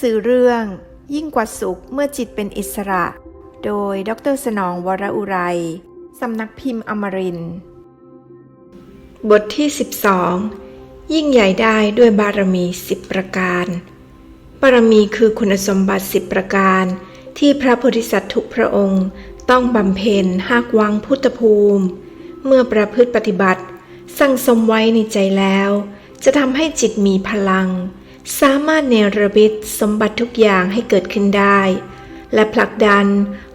สือเรื่อง ยิ่งกว่าสุขเมื่อจิตเป็นอิสระ โดยดรสนองวรอุไรสำนักพิมพ์อมรินบทที่ 12 ยิ่งใหญ่ได้ด้วยบารมีสิบประการ บารมีคือคุณสมบัติสิบประการ ที่พระโพธิสัตว์ทุกพระองค์ต้องบำเพ็ญหากวังพุทธภูมิ เมื่อประพฤติปฏิบัติ สั่งสมไว้ในใจแล้ว จะทำให้จิตมีพลัง สามารถเนรบิตสมบัติทุกอย่างให้เกิดขึ้นได้ และผลักดัน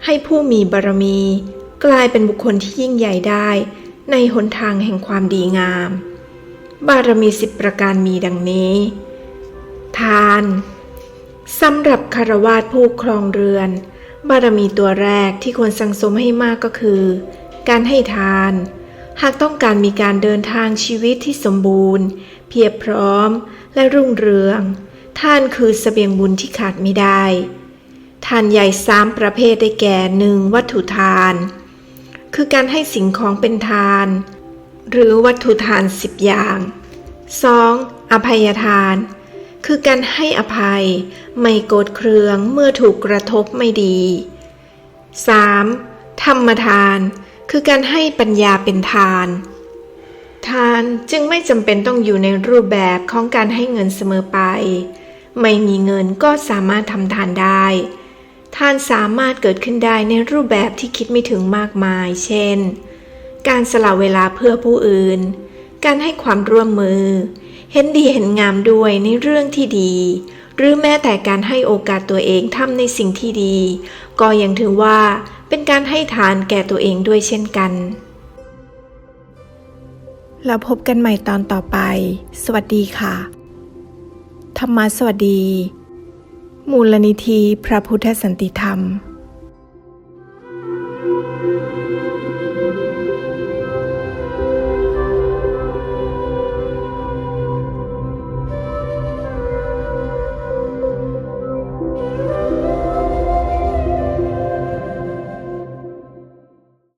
ให้ผู้มีบารมี กลายเป็นบุคคลที่ยิ่งใหญ่ได้ ในหนทางแห่งความดีงาม บารมีสิบประการมีดังนี้ ทานสำหรับคารวาสผู้ครองเรือน บารมีตัวแรกที่ควรสังสมให้มากก็คือ การให้ทาน หากต้องการมีการเดินทางชีวิตที่สมบูรณ์ เพียบพร้อมและรุ่งเรือง ท่านคือเสบียงบุญที่ขาดไม่ได้ทานใหญ่สามประเภทได้แก่หนึ่งวัตถุทาน คือการให้สิ่งของเป็นทาน หรือวัตถุทานสิบอย่าง 2. อภัยทาน คือการให้อภัย ไม่โกรธเคืองเมื่อถูกกระทบไม่ดี 3. ธรรมทาน คือการให้ปัญญาเป็นทาน ทานจึงไม่จำเป็นต้องอยู่ในรูปแบบของการให้เงินเสมอไป ไม่มีเงินก็สามารถทำทานได้ ทานสามารถเกิดขึ้นได้ในรูปแบบที่คิดไม่ถึงมากมาย เช่น การสละเวลาเพื่อผู้อื่น การให้ความร่วมมือ เห็นดีเห็นงามด้วยในเรื่องที่ดี หรือแม้แต่การให้โอกาสตัวเองทำในสิ่งที่ดี ก็ยังถือว่าเป็นการให้ทานแก่ตัวเองด้วยเช่นกัน แล้วพบกันใหม่ตอนต่อไป สวัสดีค่ะ ธรรมะสวัสดี มูลนิธิพระพุทธสันติธรรม